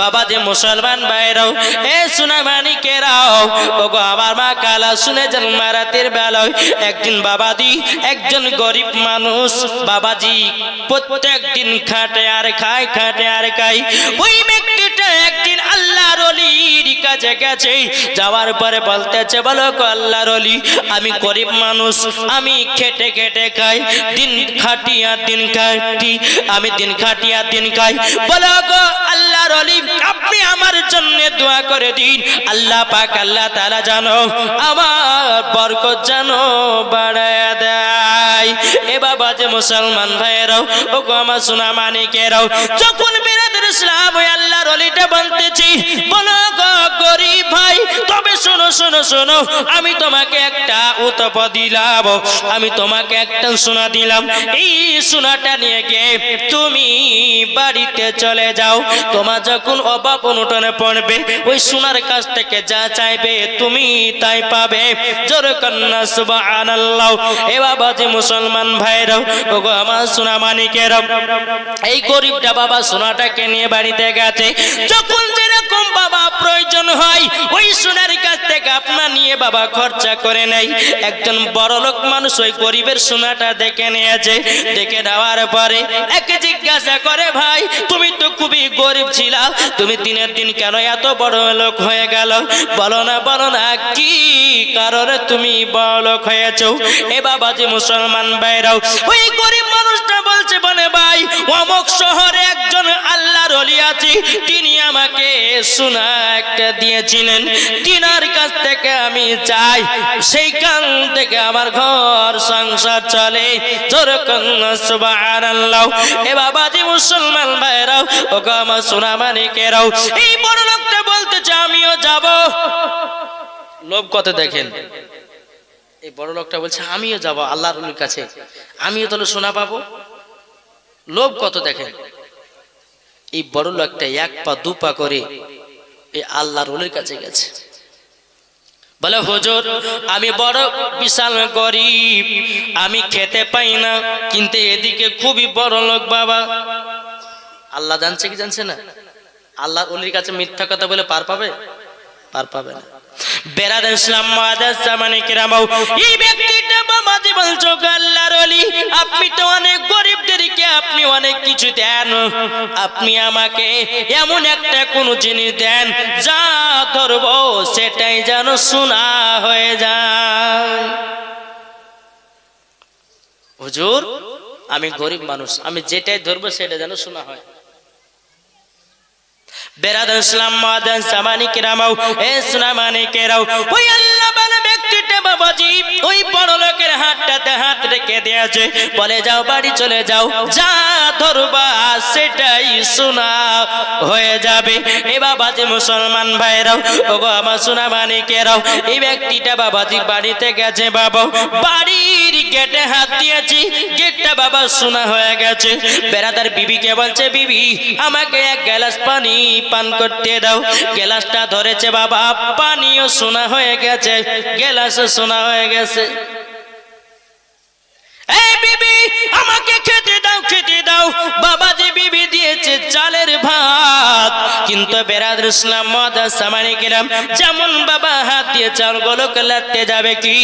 বাবা যে মুসলমান ভাইরাও, এ সুনামানি কেরাও। ওগো, আমার মা কালা শুনে যান মারাতের বেলায় একদিন বাবাজি একজন গরিব মানুষ, বাবাজি প্রত্যেক দিন খাটে আর খায়, খাটে আর খায়। ওই ব্যক্তিটা একদিন যাওয়ার পরে বলতেছে, বলো আল্লাহর অলি আমি গরিব মানুষ, আমি খেটে খেটে খাই, দিন খাটি আর দিন খাটি, আমি দিন খাটি আর দিন খাই। বলো আল্লাহর অলি আপনি আমার জন্য দোয়া করে দিন। আল্লাহ পাক, আল্লাহ তাআলা জানো, আমার বরকত জানো বাড়ায় দেয়। এ বাবা যে মুসলমান ভাইয়েরাও ও গো আমার সোনা মানিকেরাও, যখন বেরাদের ইসলাম ওই আল্লাহর অলিটা বলতেছি বলো গো গরিব ভাই, তবে শোনো শোনো শোনো, আমি তোমাকে একটা উতপ দিলাম। আমি তোমাকে একটা সোনা দিলাম। এই সোনাটা নিয়ে গিয়ে তুমি বাড়িতে চলে যাও। তোমার যখন অভাব অনুটনে পড়বে, ওই সোনার কাছ থেকে যা চাইবে তুমি তাই পাবে। জোর কন্যা, সুবহানাল্লাহ। এ বাবা যে মুসলমান ভাইরাও, ওগো আমার সোনা মানিকেরাও এই গরিবটা বাবা সোনাটাকে নিয়ে বাড়িতে গেছে। যখন যেরকম বাবা প্রয়োজন হয়, ওই সোনার কাছ থেকে আপনার নিয়ে বাবা খরচা করে নেয়। একজন বড় লোক মানুষ ওই গরিবের সোনাটা দেখে নিয়েছে। দেখে নেওয়ার পরে একে জিজ্ঞাসা করে, ভাই, তুমি তো খুবই গরিব ছিলা, তুমি দিনের দিন কেন এত বড় লোক হয়ে গেল? বলো না বলো না, কি কারণে তুমি বড় লোক হয়েছ? এ বাবা যে মুসলমান ভাইরাও, ওই গরিব মানুষটা বলছে বলে ভাই, অমুক শহরে একজন আল্লাহর অলি আছে তিনি আমাকে সোনা একটা দিয়েছিলেন। তিনার কাছ থেকে আমি চাই, সেইখান থেকে আমার ঘর সংসার চলে। এ বাবাজি মুসলমান ভাইরাও ও আমার সোনা মানিকেরাও। এই বড় লোকটা বলতেছে আমিও যাব। লোভ কত দেখেন? এই বড় লোকটা বলছে, আমিও যাব আল্লাহর কাছে। আমিও তাহলে সোনা পাবো? লোভ কত দেখেন? এই বড় লোকটা এক পা, দু পা করে এই আল্লাহর রুলের কাছে গেছে। বলে, হুজুর, আমি বড় বিশাল গরিব, আমি খেতে পাই না, কিন্তু এদিকে খুবই বড় লোক বাবা। আল্লাহ জানছে কি জানছে না? আল্লাহর অলির কাছে মিথ্যা কথা বলে পার পাবে? পার পাবে না। আপনি অনেক কিছু দেন। আপনি আমাকে এমন একটা কোন জিনিস দেন, যা ধরবো সেটাই যেন শোনা হয়ে যায়। হুজুর, আমি গরিব মানুষ, আমি যেটাই ধরবো সেটা যেন শোনা হয়। বেরাদান ইসলাম মাদান সামানি কেরামাও এ সুনামানি কেরাও ওই আল্লাহ বানা ব্যক্তিটা বাবাজি, ওই বড় লোকের হাতটাতে হাত রেখে দিয়েছে। বলে, যাও, বাড়ি চলে যাও। যা ধরবা সেটাই শোনা হয়ে যাবে। এ বাবাজি, মুসলমান ভাইরাও, ওগো আমার সুনামানি কেরাও, এই ব্যক্তিটা বাবাজি বাড়িতে গেছে, বাবা। বাড়ির গেটে হাত দিয়েছি, গেটটা বাবা শোনা হয়ে গেছে। বেড়াদার বিবিকে বলছে, বিবি, আমাকে এক গ্লাস পানি পান করতে দাও। গ্লাসটা ধরেছে, বাবা, পানিও শোনা হয়ে গেছে। গ্লাসও শোনা হয়ে গেছে। এই বিবি আমাকে খেতে দাও খেতে দাও। বাবাজি বিবি দিয়েছে চালের ভাত। কিন্তু বেরাদ ইসলাম মদা সামানি গেলাম যেমন বাবা হাত দিয়ে চালগুলো লাগতে যাবে কি?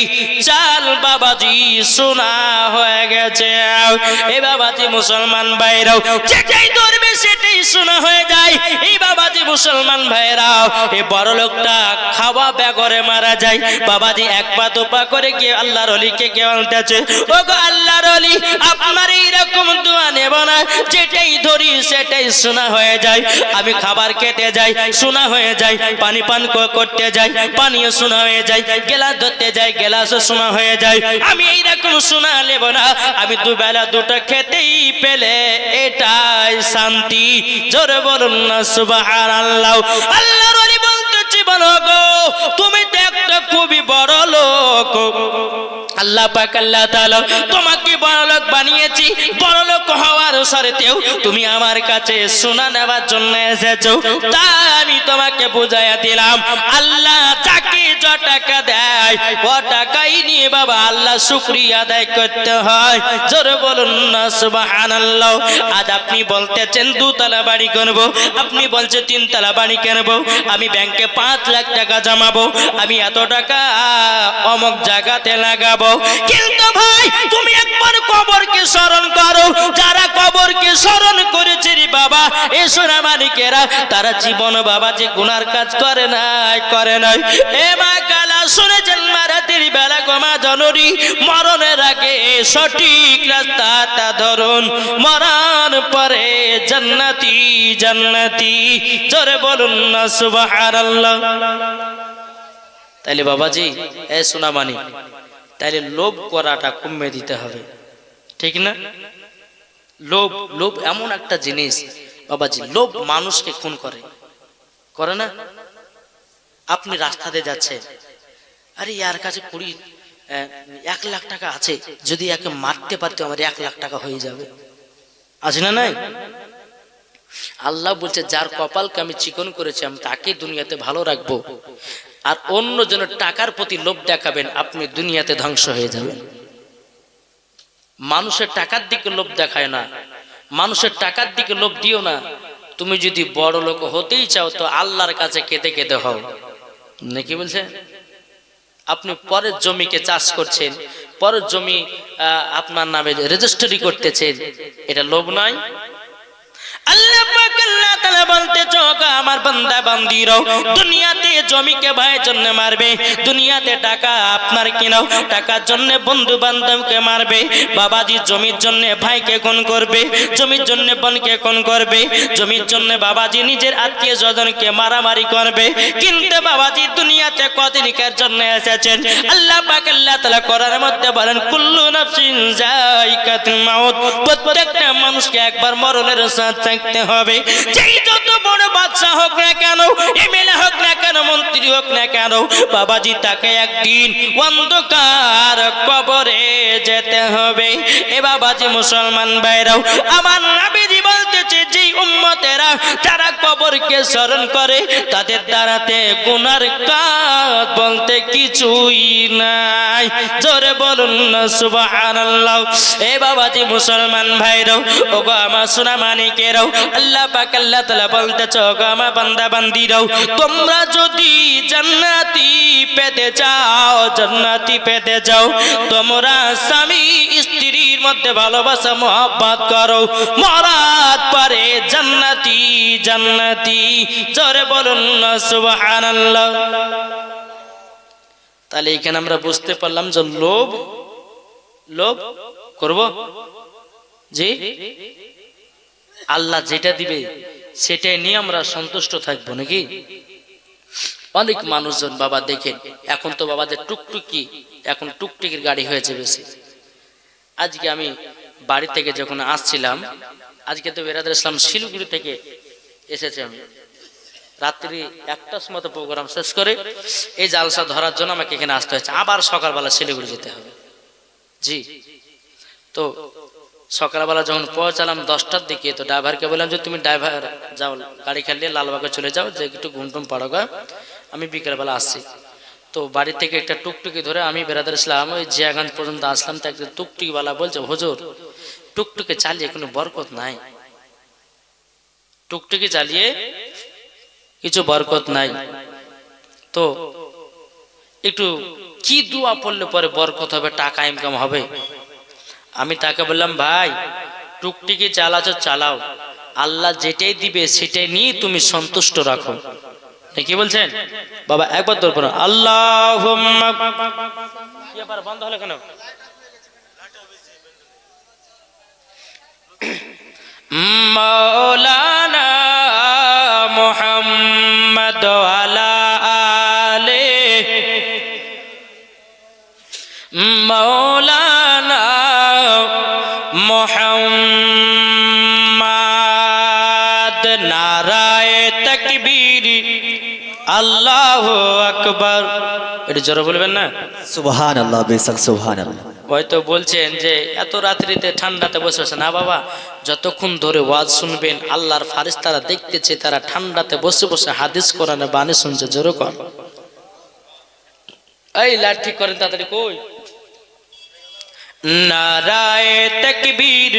চাল বাবাজি, সোনা হয়ে গেছে। এই বাবাজি মুসলমান ভাইরাও যেটাই ধরবে সেটাই সোনা হয়ে যায়। এই বাবাজি মুসলমান ভাইরাও এই বড় লোকটা খাওয়া ব্যাগরে মারা যায়। বাবাজি এক পা দু পা করে গিয়ে আল্লাহর অলিকে কে আনতেছে ও গো আল্লাহর অলি, আপনার এইরকম দোয়া নেব না। যেটাই ধরি সেটাই শোনা হয়ে যায়। আমি খাবার খেতে যাই, শোনা হয়ে যায়, পানি পান করতে যাই, পানিও শোনা হয়ে যায়, গেলাস ধরতে যাই, গেলাসও শোনা হয়ে যায়। আমি এইরকম শোনা নেব না। আমি দুবেলা দুটো খেতেই পেলে এটাই শান্তি। জোরে বলুন না, সুবহানাল্লাহ। আল্লাহর অলি বলতেছি বলো গো, তুমি তো একটা খুবই বড় লোক। আল্লাহ পাক, আল্লাহ তাআলা তোমাকে বড়লোক বানিয়েছি। বড়লোক হওয়ার শর্তেও তুমি আমার কাছে সোনা নেবার জন্য এসেছ। তা আমি তোমাকে বুঝাইয়া দিলাম, আল্লাহ আপনি বলতেছেন, দুতলা বাড়ি বাড়ি করব আমি ব্যাংকে পাঁচ লাখ টাকা জমাবো। আমি এত টাকা অমক জায়গাতে লাগাবো। কিন্তু ভাই, তুমি একবার কবরকে স্মরণ করো। যারা কবরকে স্মরণ করেছে রে বাবা, এ সোনা মালিকেরা, তারা জীবন বাবা যে গুনার কাজ করে নাই করে নাই। এ মা কালা ধরুন। মরণ পরে জোরে বলুন না তাইলে বাবাজি, এ সোনামানি তাইলে লোভ করাটা কমে দিতে হবে। ঠিক না? লোভ লোভ এমন একটা জিনিস, বাবাজি, লোভ মানুষকে খুন করে। করে না? আপনি রাস্তাতে যাচ্ছেন। আরে, ইয়ার কাছে কুড়ি এক লাখ টাকা আছে। যদি একে মারতে পারতে, আমার এক লাখ টাকা হয়ে যাবে। আছে না নাই? আল্লাহ বলছে, যার কপালকে আমি চিকন করেছি, আমি তাকে দুনিয়াতে ভালো রাখব। আর অন্য জনের টাকার প্রতি লোভ দেখাবেন, আপনি দুনিয়াতে ধ্বংস হয়ে যাবেন। মানুষের টাকার দিকে লোভ দেখায় না। মানুষের টাকার দিকে লোভ দিও না। তুমি যদি বড় লোক হতেই চাও, তো আল্লাহর কাছে কেঁদে কেঁদে হও। নাকি বলছে আপনি পরের জমিকে চাষ করছেন, পরের জমি আপনার নামে রেজিস্ট্রি করতেছেন, এটা লোভ নয়? আল্লাহ পাক জন্য কিনাও বন্ধু বান্ধবকে বাবাজি জমির জন্য ভাইকে করবে? জমির জন্য বাবাজি নিজের আত্মীয় স্বজনকে মারামারি করবে? কিন্তু বাবাজি দুনিয়াতে কদিনকার জন্য এসেছেন? আল্লাহ পাক করার মধ্যে বলেন, কুল্লু প্রত্যেকটা মানুষকে একবার মরণের সাথ থাকতে হবে। যেই যত বড় বাচ্চা হোক না কেন, এমএলএ হোক না কেন, মন্ত্রী হোক না কেন, বাবাজি তাকে একদিন অন্ধকার কবরে যেতে হবে। এ বাবাজি মুসলমান ভাইরাও, আমার নাবিজি বলতেছে, যেই উম্মতেরা কবরকে স্মরণ করে, তাদের দ্বারাতে গুনার কাজ বলতে কিছুই নাই। জোরে বলুন না, সুবহানাল্লাহ। এ বাবাজি মুসলমান ভাইরাও ওগো আমার সোনা মানিকেরাও, আল্লাহ পাক আল্লাহ তাআলা বলতেছ, ওগো আমার বান্দা বান্দিরাও, তোমরা যদি জান্নাতি পেতে চাও, জান্নাতি পেতে যাও, তোমরা স্বামী স্ত্রীর মধ্যে ভালোবাসা, মহব্বত করো। মরাত পারে জান্নাতি জান্নাতি, জোরে বলুন না, সুবহানাল্লাহ। তাহলে এখানে আমরা বুঝতে পারলাম যে লোভ লোভ করব? জি? আল্লাহ যেটা দিবে, সেটাই নিয়ে আমরা সন্তুষ্ট থাকব নাকি? অনেক মানুষজন বাবা দেখেন, এখন তো বাবাদের টুকটুকি, এখন টুকটুকির গাড়ি হয়েছে বেশি। আজকে আমি বাড়ি থেকে যখন আসছিলাম, আজকে তো বেরাদের ইসলাম শিলিগুড়ি থেকে এসেছে আমি। রাত্রি একটার সময় প্রোগ্রাম শেষ করে এই জালসা ধরার জন্য আমাকে এখানে আসতে হয়েছে। আবার সকালবেলা শিলিগুড়ি যেতে হবে। জি। তো সকালবেলা যখন পৌঁছালাম দশটার দিকে, তো ড্রাইভারকে বললাম যে, তুমি ড্রাইভার যাও, গাড়ি খেললে লালবাগে চলে যাও, যে একটু ঘুমটুম পাড়ো গা আমি বিকেলবেলা আসছি। তো বাড়ি থেকে একটা টুকটুকি ধরে আমি বেড়াতে ইসলাম, ওই জিয়াগঞ্জ পর্যন্ত আসলাম তো একটা টুকটুকিওয়ালা বলছে, হুজুর, টুকটুকি চালিয়ে কোনো বরকত নাই। টুকটুকি চালিয়ে কিছু বরকত নাই। তো একটু কি দোয়া পড়লে পরে বরকত হবে, টাকা ইনকাম হবে? আমি তাকে বললাম, ভাই, টুকটুকি চালাচ্ছ, চালাও। আল্লাহ যেটাই দিবে সেটাই নিয়ে তুমি সন্তুষ্ট রাখো। কি বলছেন? বাবা একবার তোর পর আল্লাহ বন্ধ হলো কেন? মৌলানা মোহাম্মদ আল্লাহ আকবার। এটা জোরে বলবেন না? সুবহান আল্লাহ বেশক সুবহান আল্লাহ হয়তো বলছেন যে এত রাত্রিতে ঠান্ডাতে বসে বসে। না বাবা যতক্ষণ ধরে ওয়াজ শুনবেন আল্লাহর ফারিস তারা দেখতেছে তারা ঠান্ডাতে বসে বসে হাদিস কোরআনে বাণী শুনছে জোরে কর এই লাট ঠিক করেন তাড়াতাড়ি কই? নারায় তকবীর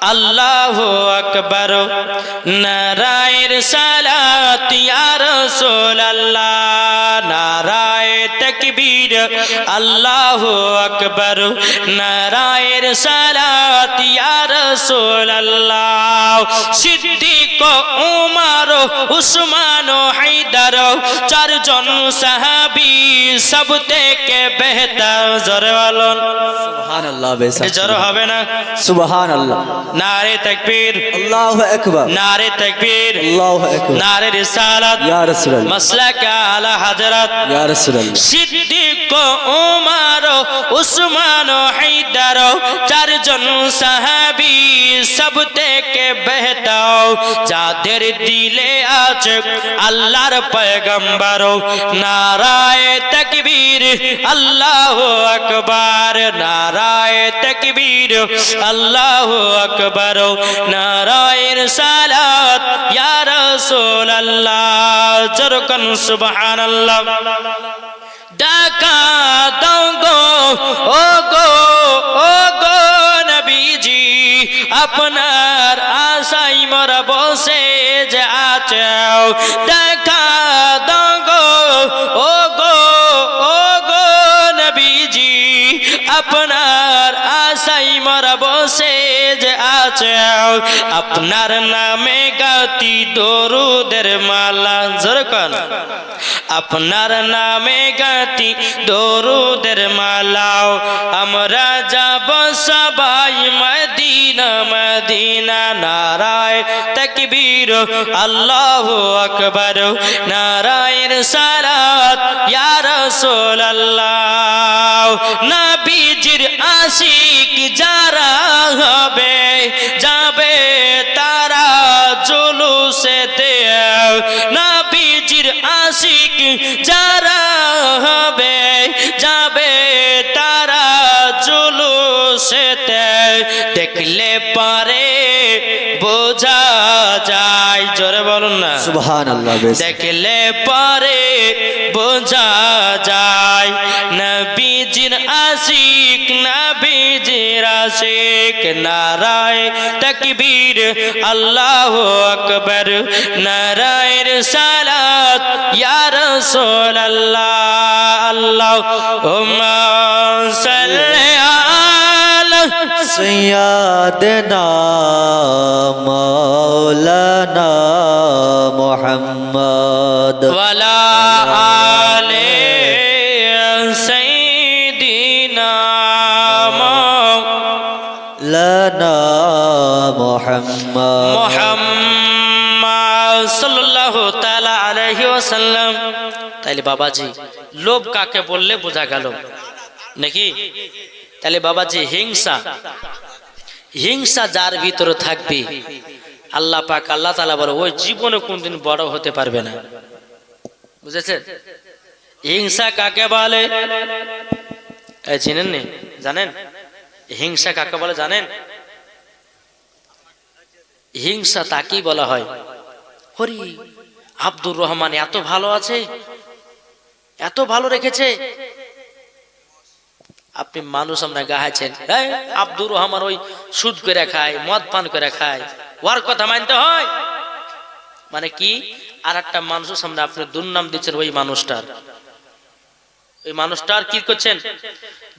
আল্লাহ আকবর। নারায়ের সালাত ইয়া রাসূলুল্লাহ। নারায় তকবীর। আল্লাহ আকবর। নারায়ের সালাত ইয়া রাসূলুল্লাহ। সিদ্দিক উমর উসমান হায়দার চারজন সাহাবী সব থেকে বেহতর জোরে আল্লাহ জোরে হবে না? সুবহান আল্লাহ নারে তকবীর। আল্লাহু আকবার। নারে তকবীর। আল্লাহু আকবার। নারে রিসালাত। ইয়া রাসূলুল্লাহ। মাসলাকা আলা হযরত ইয়া রাসূলুল্লাহ। সিদ্দিক উমর, উসমান হায়দার, চারজন সাহাবী সব থেকে বেহতর যাদের দিলে আছে আল্লাহর পয়গম্বর, নারায়ে তাকবীর, আল্লাহু আকবার, নারায়ে তাকবীর, আল্লাহু আকবার নারায়ের সালাত ইয়া রাসূলুল্লাহ, জরকান সুবহানাল্লাহ। ডাকা দাও গো ও গো ও গো নবীজি আপনার আশাই মর বসে যে আছে আশাই মর বসে যে আছে। আপনার নামে গাতি দরুদের মালা। জরকান আপনার নামে গাতি দরুদের মালাও আমরা যাব সবাই মদিনা মদিনা নারায় তকবীর। আল্লাহ আকবর। নারায়ের সালাত, ইয়া রাসূলুল্লাহ। নবীজির আশিক যারা হবে যাবে তারা জুলুসেতে নবীজির আশিক যারা হবে জুলুসেতে দেখলে পারে বোঝা যায়। জোরে বলুন না। সুবহান আল্লাহ বেশক দেখলে পরে বোঝা যায়। নবীজির আশিক নবীজির আশিক নারায় তকবীর আল্লাহ আকবর নারায়ের সালাত ইয়া রাসূলুল্লাহ আল্লাহুম্মা সাল্লি সৈয়াদনা মৌলানা মোহাম্মদ। ওয়ালা আলে সৈদিনা মৌলানা মোহাম্মদ। মোহাম্মদ সাল্লাল্লাহু তাআলা আলাইহি ওয়াসাল্লাম। তাইলে বাবাজি লোভ কাকে বললে বোঝা গেল। নাকি? তাহলে বাবাজি, হিংসা। হিংসা যার ভিতরে থাকবে, আল্লাহ পাক আল্লাহ তাআলা বলে, ওই জীবনে কোনদিন বড় হতে পারবে না। বুঝেছেন? হিংসা কাকে বলে? চিনেন নি? জানেন? হিংসা কাকে বলে জানেন? হিংসা তাকেই বলা হয়। হরি, আব্দুর রহমান এত ভালো আছে, এত ভালো রেখেছে আপনি মানুষ আমরা গাহাছেন আব্দুর রহমান ওই সুদ করে খায়, মদ পান করে খায়। ওর কথা মানতে হয়। মানে কি? আর একটা মানুষের সামনে আপনি দুর্নাম দিচ্ছেন ওই মানুষটার। ওই মানুষটার কি করছেন?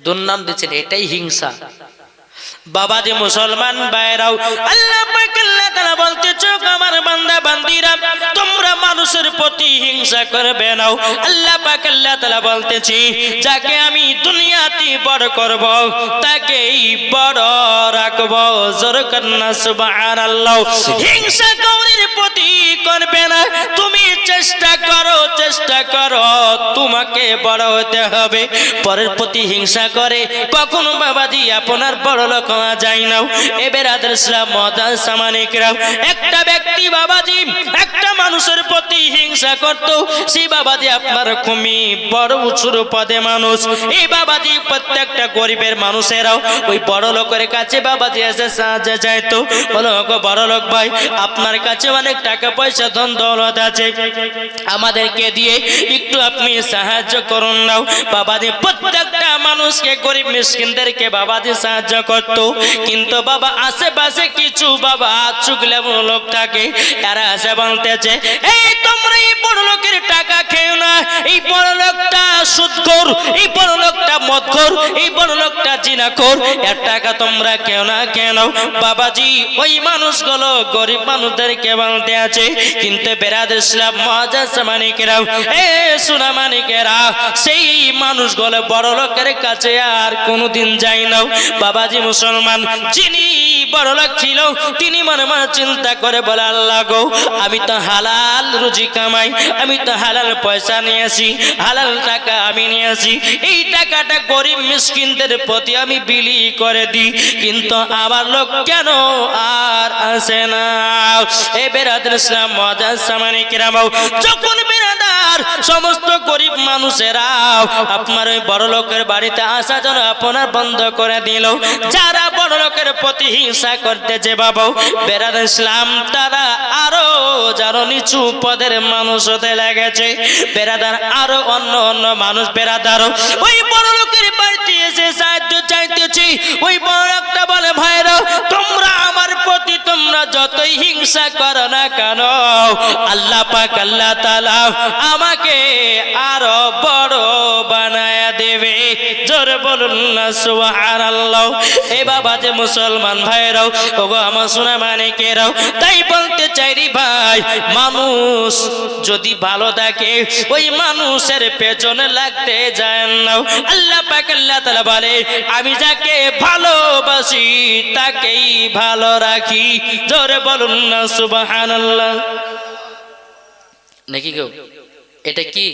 দুর্নাম দিচ্ছেন। এটাই হিংসা। বাবা যে মুসলমান বাইরাও, আল্লাহ তাআলা বলতে চোখ আমার বান্দা বান্দিরা, তোমরা মানুষের প্রতি হিংসা করবে না। আল্লাহ পাক আল্লাহ তাআলা বলতেছি, যাকে আমি দুনিয়াতে বড় করব, তাকেই বড় রাখব। জোর কন্না সুবহানাল্লাহ। হিংসা কৌরির প্রতি করবে না। তুমি চেষ্টা করো চেষ্টা করো, তোমাকে বড় হতে হবে। পরের প্রতি হিংসা করে কখনো বাবাজি আপনার বড় লোক হওয়া যায় না। এবার আদর্শরা মদান সামানিকরা একটা ব্যক্তি বাবাজি, একটা মানুষের প্রতি হিংসা করতো। সেই বাবাজি আপনার খুবই বড় উঁচুর পদে মানুষ। এই বাবাজি প্রত্যেকটা গরিবের মানুষেরাও ওই বড় লোকের কাছে বাবাজি এসে সাহায্য চাইতো। বলো বড় লোক ভাই, আপনার কাছে অনেক টাকা পয়সা, ধন দৌলত আছে। আমাদেরকে দিয়ে একটু আপনি সাহায্য করুন নাও। বাবাজি প্রত্যেকটা মানুষকে, গরিব মিসকিনদেরকে বাবাজি সাহায্য করত। কিন্তু বাবা, আশেপাশে কিছু বাবা চুগলে লোক থাকে। এরা আসে বলতেছে, এই তোমরা এই বড় লোকের টাকা খেও না, এই সুদখোর, এই মদখোর, এই জিনাখোর। এর টাকা তোমরা না কেন বাবাজি, ওই মানুষগুলো গরিব মানুষদেরকে বলতে আছে, কিন্তু বেরাদ ইসলাম মহাজাজ মানিকেরা এ সোনা মানিকেরা, সেই মানুষগুলো বড় লোকের কাছে আর কোনোদিন যাই না বাবাজি মুসলমান, যিনি বড় লোক ছিল, তিনি মনে মনে চিন্তা করে বলে, আল্লাহ গো, আমি তো হালাল রুজি কামাই, আমি তো হালাল পয়সা নিয়ে আসি হালাল টাকা আমি নিয়ে আসি এই টাকাটা গরিব মিসকিনদের প্রতি আমি বিলি করে দিই। কিন্তু আমার লোক কেন আর আসে না? এ বেরাদের ইসলাম মজা সামানি কিরামাও যখন বেরাদার, সমস্ত গরিব মানুষেরা আপনার ওই বড় লোকের বাড়িতে আসা যেন আপনার বন্ধ করে দিল। যারা বড় লোকের প্রতি হিংসা করতেছে বাবু বেরাদ ইসলাম তারা আরও যারা নিচু পদের মানুষ হতে লেগেছে। বেরাদার আরও অন্য অন্য মানুষ বেরাদারও। ওই বড় লোকের বাড়িতে এসে সাহায্য চাইতেছি। ওই বড় লোকটা বলে ভাইরা তোমরা আমার প্রতি তোমরা যতই হিংসা করো না কেন, আল্লাহ পাক, আল্লাহ তালা আমাকে আরও বড় বানায় দেবে। জোরে বলুন না সুবহান আল্লাহ এ বাবা যে মুসলমান ভাইরাও ওগো আমার সোনা মানিকেরাও, তাই বলতে চাই রে ভাই, মানুষ যদি ভালো থাকে ওই মানুষের পেছনে লাগতে যায় না। আল্লাহ পাক আল্লাহ তাআলা বলে, আমি যাকে ভালোবাসি, তাকেই ভালো রাখি। জোরে বলুন না, সুবহানাল্লাহ। নাকি গো? এটা কি?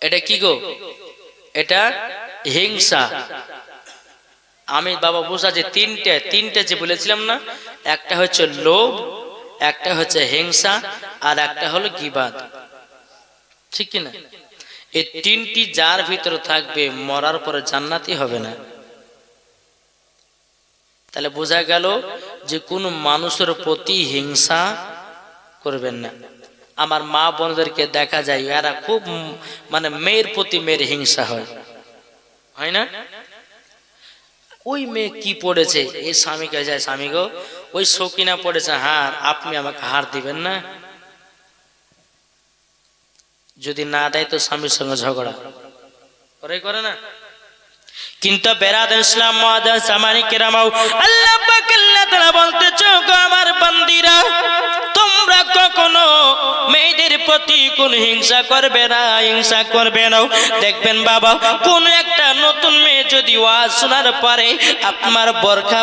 এটা কি গো? এটা হিংসা। আমি বাবা বুঝা যে তিনটে তিনটে যে বলেছিলাম না, একটা হচ্ছে লোভ একটা হচ্ছে হিংসা আর একটা হলো গিবাদ। ঠিক কি না? এই তিনটি যার ভিতরে থাকবে, মরার পরে জান্নাতি হবে না। তাহলে বোঝা গেল যে কোনো মানুষের প্রতি হিংসা করবেন না। আমার মা বোনদেরকে দেখা যায়, এরা খুব মানে মেয়ের প্রতি মেয়ের হিংসা হয়। হয় না? ওই মেয়ে কি পড়েছে? এই স্বামীকে যায়, স্বামী গো ওই শৌকিনা পড়েছে হার আপনি আমাকে হার দিবেন না। যদি না দেয় তো স্বামীর সঙ্গে ঝগড়া। করে করে না। কিন্তু বেরাদ ইসলাম গো আমার তোমরা কখনো মেয়েদের প্রতি কোন হিংসা করবে না, হিংসা করবে না। দেখবেন বাবা, কোন একটা যদি ওয়াজ শোনার পরে, আপনার বরখা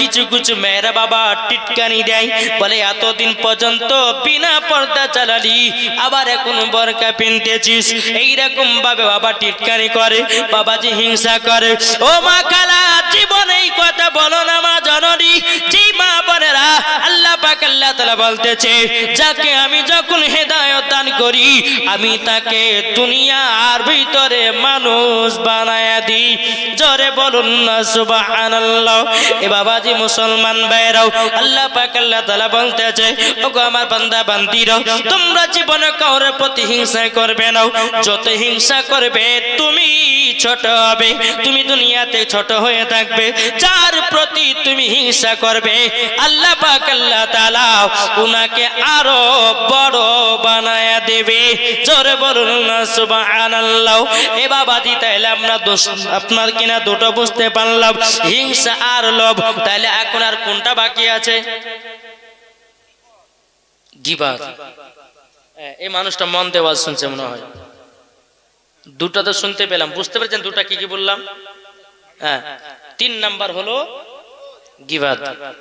কিছু কিছু মেয়েরা বাবা টিটকানি দেয়, বলে, এতদিন পর্যন্ত বিনা পর্দা চালালি, আবার এখন বরকা পিনতেছিস। এইরকম ভাবে বাবা টিটকানি করে হিংসা করে। ও মা খালা, জীবন কথা বলো না মা জননী যে মা বোনেরা আল্লাহ পাক আল্লাহ তাআলা বলতেছে, যাকে আমি যখন হেদায়েত দান করি, আমি তাকে দুনিয়ার ভিতরে মানুষ বানায়া দিই। জোরে বলুন না, সুবহানাল্লাহ। এ বাবাজি মুসলমান ভাইরাও, আল্লাহ পাক আল্লাহ তাআলা বলতেছে, ওগো আমার বান্দা, বান্দিরা, তোমরা জীবনে কাউরের প্রতি হিংসা করবে না। যত হিংসা করবে তুমি ছোট হবে, তুমি দুনিয়াতে ছোট হয়ে থাকবে, যার প্রতি তুমি হিংসা করবে। আল্লাহ পাক, আল্লাহ তাআলা উনাকে আরও বড় বানায়া দেবে। জোরে বলুন না, সুবহানাল্লাহ। এ বাবাজি, তাইলে আমরা দোষ, আপনার কিনা দুটো বুঝতে পারলাম। হিংসা আর লোভ, তাইলে এখন আর কোনটা বাকি আছে? এই মানুষটা মন দেওয়াজ শুনছে মনে হয়। দুটো তো শুনতে পেলাম। বুঝতে পেরেছেন দুটা কি কি বললাম? হ্যাঁ। তিন নাম্বার হলো গিবাদ।